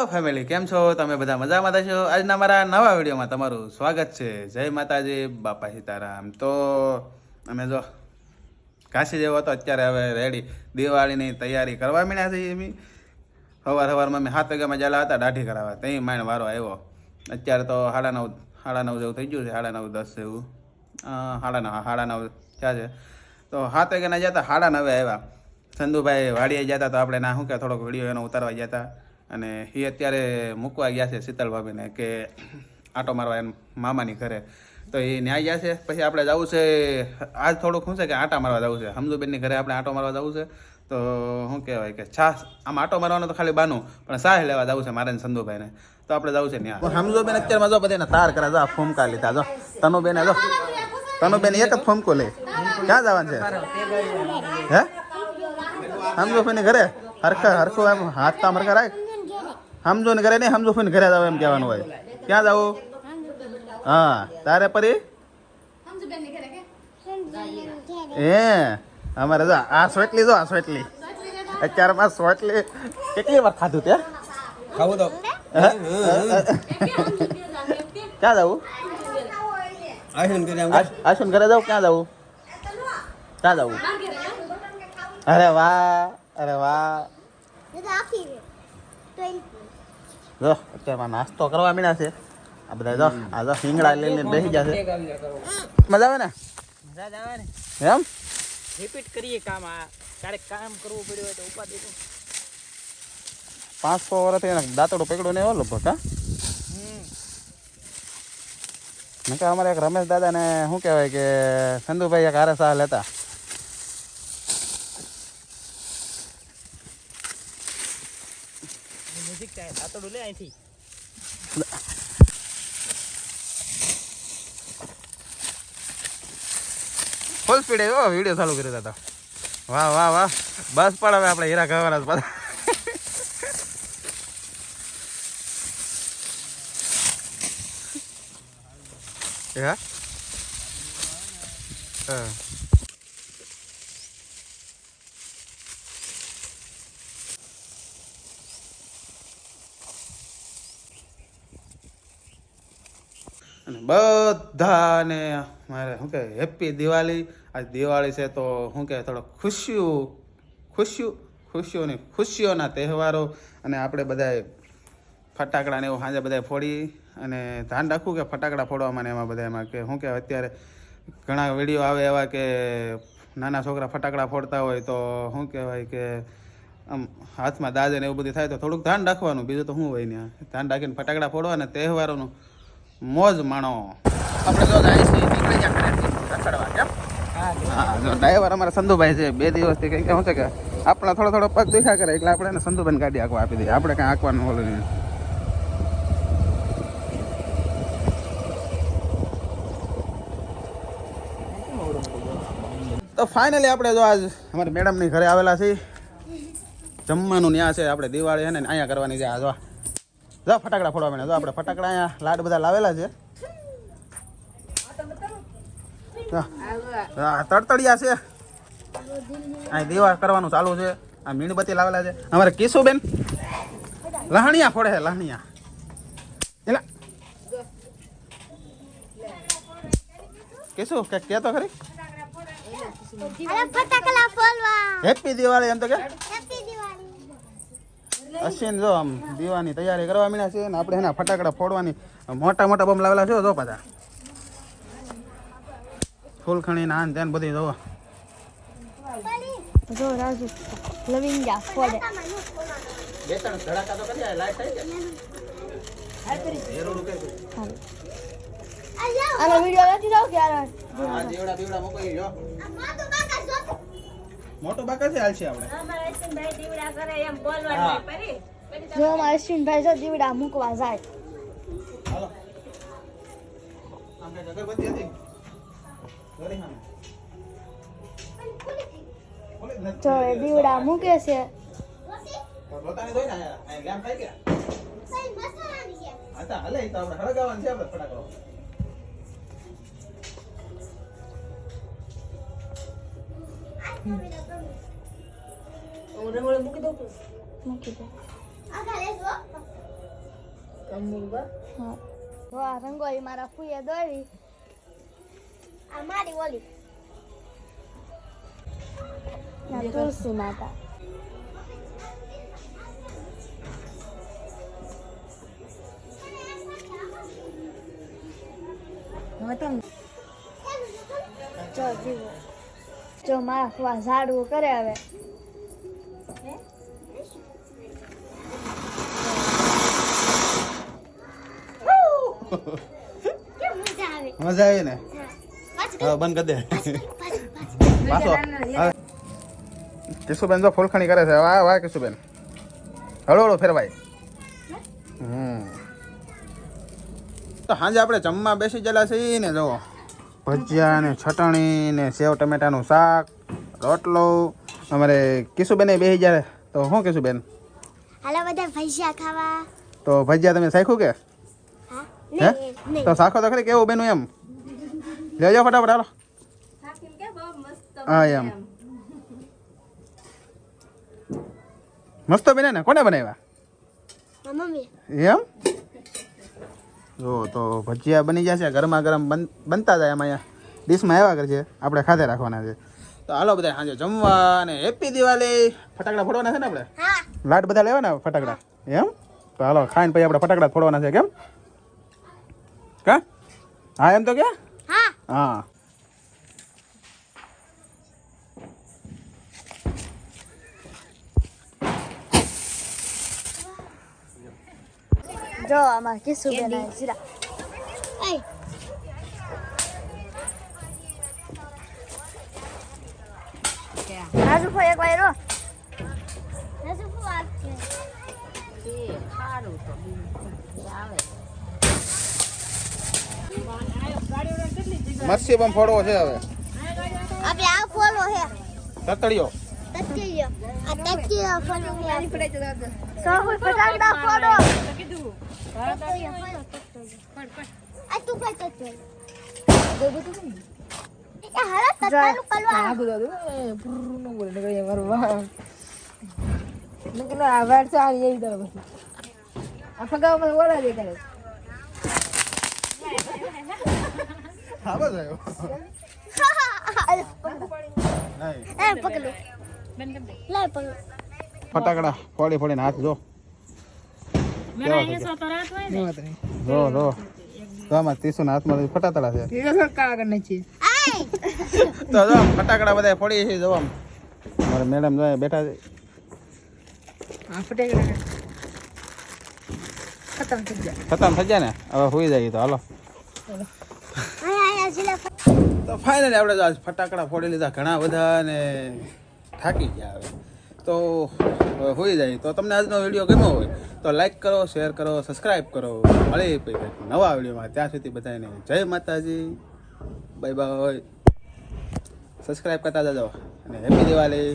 Hello family કેમ છો? તમે બધા મજામાં છો? આજના મારા નવા વિડીયોમાં તમારું સ્વાગત છે. જય માતાજી, બાપા સીતારામ. તો અમે જો કાશી જેવો હતો, અત્યારે હવે રેડી દિવાળીની તૈયારી કરવા માંડ્યા છીએ એમ સવાર સવારમાં અમે સાત વાગ્યામાં જેલા હતા, દાઢી કરાવવા. ત્યાં માણ વારો આવ્યો. અત્યારે તો સાડા નવ સાડા નવ જેવું થઈ ગયું છે, સાડા નવ, દસ જેવું. સાડા નવ સાડા નવ થયા છે. તો સાત વાગ્યાના જતા સાડા નવે આવ્યા. સંધુભાઈ વાડીએ જતા તો આપણે ના શું કે થોડોક વીડિયો એનો ઉતારવા જતા અને એ અત્યારે મૂકવા ગયા છે શીતલ ભાભીને કે આટો મારવા એમ મામાની ઘરે. તો એ ન્યાય ગયા છે. પછી આપણે જવું છે, આજ થોડુંક શું છે કે આટા મારવા જવું છે. હમજુબેનની ઘરે આપણે આટો મારવા જવું છે. તો શું કહેવાય કે છાસ, આમ આટો મારવાનો તો ખાલી બાનું, પણ સાહ લેવા જવું છે મારે સંધુભાઈને તો આપણે જવું છે ત્યાં હમજુબેન અત્યારમાં જો બધાને તાર કરે, જો ફોમકા લીધા, જો. તનુબેન જો. તનુબેન એક જ ફૂમકો લે. ક્યાં જવાનું છે? હે? હમજુબેન ઘરે? હરખા હરખું એમ હાથ તામ હરખા રાખ. હમજો ને ઘરે નહીં હમજોફીની ઘરે જાવ એમ કહેવાનું હોય. ક્યાં જાવ હા તારે પરી? એ અમારે જો આ સ્વેટલી જો આ સ્વેટલી અત્યારે માં સ્વેટલી કેટલી વાર ખાધું ત્યાં ખાવું તો. ક્યાં જવું આશન આશુન ઘરે જાવ ક્યાં જવું ક્યાં જવું અરે વાહ અરે વાહ. જો અત્યારમાં નાસ્તો કરવા મીણા છે. આ બધા જો આ જો હિંગડા લઈને બેસી જશે મજા આવે ને? મજા જ આવે ને. એમ? રિપીટ કરીએ કામ આ ક્યારેક કામ કરવું પડ્યું હોય તો ઉપાધિ પાંચસો વર્ષથી એને દાંતડો પકડો ને એવો લગભગ હા? મેં કે અમારે એક રમેશ દાદા ને શું કહેવાય કે સંધુભાઈ એક હારે સાહ લેતા અહીંથી. ફૂલ સ્પીડે ઓ વીડિયો ચાલુ કરી દેતા વાહ વાહ વાહ. બસ પણ હવે આપણે હીરા ખાવાના પાછા હા? હા. બધાને મારે શું કે હેપી દિવાળી. આજ દિવાળી છે તો શું કે, થોડો ખુશીઓ ખુશીઓ ખુશીઓની ખુશીઓના તહેવારો. અને આપણે બધાએ ફટાકડાને એવું સાંજે બધાએ ફોડી અને ધ્યાન રાખવું કે ફટાકડા ફોડવામાં ને એમાં બધા એમાં કે શું કહેવાય અત્યારે ઘણા વીડિયો આવે એવા કે નાના છોકરા ફટાકડા ફોડતા હોય તો શું કહેવાય કે, આમ હાથમાં દાજ ને એવું બધું થાય તો થોડુંક ધ્યાન રાખવાનું. બીજું તો શું હોય ને ધ્યાન રાખીને ફટાકડા ફોડવા અને તહેવારોનું મોજ માણો. આપણે જો જાય છે નીકળી જા રખડવા કેમ? હા જો ડ્રાઈવર અમારા સંધુભાઈ છે બે દિવસથી કંઈક શું છે કે આપણા થોડો થોડો પગ દેખા કરે એટલે આપણે એને સંધુભાઈ ગાડી આંકવા આપી દઈએ. આપણે કાંઈ આંકવાનું ઓલું નહીં. તો ફાઇનલી આપણે જો આજ અમારી મેડમની ઘરે આવેલા છીએ. જમવાનું ત્યાં છે આપણે દિવાળી છે ને અહીંયા કરવાની છે આ જો જો ફટાકડા ફોડવા માંડ્યા. જો આપણે ફટાકડા અહીંયા લાડ બધા લાવેલા છે. તડતડિયા છે. અહીં દીવા કરવાનું ચાલુ છે. આ મીણબત્તી લાવેલા છે. અમારે કેશુબેન લહણિયા ફોડે છે લહણિયા. એટલે કિશુ કે કહેતો ખરી? હેપી દિવાળી એમ તો કે. અશ્વિન જો આમ દીવાની તૈયારી કરવા મીના છે ને આપણે એના ફટાકડા ફોડવાની. મોટા મોટા બમ લાવેલા છે જો પાછા. ફૂલખણી નાન તેન બધી જોવા. જો રાજુ લવિંગા ફોડે. બે ત્રણ ધડાકા તો કરી લાઈટ થઈ આનો વિડિયો નથી જાવ કે આનો? આ જેવડા બીવડા મોકલી જો મોટો બાકા છે હાલ છે આપણે? હા જો અમારા અશ્વિનભાઈ જો દીવડા મૂકવા જાય. હાલો. આમ કઈ અગરબત્તી હતી? ઘરે સામે. ખોલી જ નથી. જો એ દીવડા મૂકે છે. તો લોટાને જોઈને આયા. અહીં લેમ્પ થઈ ગયા હા તો હાલે ઈ તો આપણે હળગાવવાનું છે આપણે ફટાકડો. દે હા રંગોળી મારા ફૂએ દોરી. આ મારી ઓલી તુલસી માતા જો. દીવો જો મારા ઝાડવું કરે હવે. મજા આવી ને? હા. બંધ કરી દે. પાછો. કિશુબેન જો ફૂલખણી કરે છે. વાહ વાહ કિશુબેન. હળો હળો ફેરવાય. હમ. તો સાંજે આપણે જમવા બેસી ગયેલા છીએ ને જો ભજીયા ને ચટણી ને સેવ ટમેટાનું શાક રોટલો અમારે કિશુબેન બેસી જ્યારે તો શું કિશુબેન? હાલો બધા ભજીયા ખાવા. તો ભજીયા તમે શાખ્યું કે? હે? તો શાખો તો ખરી કેવું બેનું એમ? લેજો ફટાફટ હાલો. હા એમ. મસ્ત બને ને? કોને બનાવ્યા? એમ? જો તો ભજીયા બની જશે ગરમા ગરમ બન બનતા જાય એમાં અહીંયા. ડીશમાં આવ્યા કરશે આપણે ખાતે રાખવાના છે. તો હાલો બધા સાંજે જમવા અને હેપી દિવાળી. ફટાકડા ફોડવાના છે ને આપણે? લાટ બધા લેવાના ફટાકડા? એમ? તો હાલો ખાઈને પછી આપણે ફટાકડા ફોડવાના છે. કેમ? કા? હા એમ તો કે? હા. જો આમાં કિસ્સુ બેન જીરા એ રાજુ ભાઈ એક વાયરો રાજુ વાત છે મરસી પણ ફોડવો છે હવે આપણે આ ફોલો હે તતડીયો ફોડો તત્યો આ તું કઈ તત્યો એ હારા તત્યાનું કલવા હા બસ આવ્યો એ પકડો લે પકડો. ફટાકડા ફોડી ફોડીને હાથ જો. હાથમાં ફટાકડા છે. તો જો ફટાકડા બધા ફોડી છે જો આમ. મારા મેડમ જો બેઠા છે. ખતમ થઈ જાય ને? હવે હોઈ જાય તો હાલો. આય આય તો ફાઇનલી આપણે ફટાકડા ફોડી લીધા ઘણા બધા ને થાકી ગયા હવે. તો હોઈ જાય. તો તમને આજનો વીડિયો ગમ્યો હોય, તો લાઈક કરો શેર કરો સબસ્ક્રાઈબ કરો. મળે પછી નવા વિડીયોમાં. ત્યાં સુધી બધાને જય માતાજી. બાય બાય સબસ્ક્રાઈબ કરતા જજો. અને હેપી દિવાળી